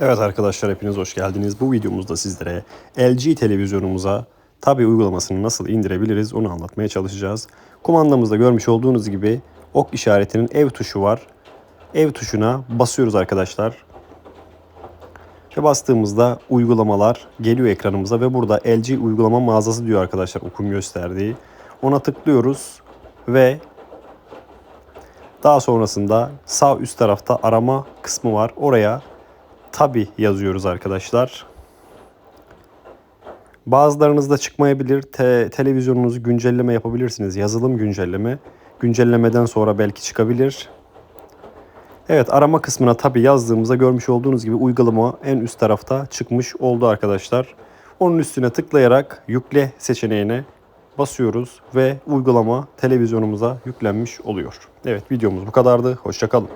Evet arkadaşlar hepiniz hoş geldiniz. Bu videomuzda sizlere LG televizyonumuza Tabi uygulamasını nasıl indirebiliriz onu anlatmaya çalışacağız. Kumandamızda görmüş olduğunuz gibi ok işaretinin ev tuşu var. Ev tuşuna basıyoruz arkadaşlar. Ve bastığımızda uygulamalar geliyor ekranımıza ve burada LG uygulama mağazası diyor arkadaşlar okun gösterdiği. Ona tıklıyoruz ve daha sonrasında sağ üst tarafta arama kısmı var. Oraya tabi yazıyoruz arkadaşlar. Bazılarınızda çıkmayabilir. Te- televizyonunuzu güncelleme yapabilirsiniz. Yazılım güncelleme. Güncellemeden sonra belki çıkabilir. Evet arama kısmına tabi yazdığımızda görmüş olduğunuz gibi uygulama en üst tarafta çıkmış oldu arkadaşlar. Onun üstüne tıklayarak yükle seçeneğine basıyoruz ve uygulama televizyonumuza yüklenmiş oluyor. Evet videomuz bu kadardı. Hoşçakalın.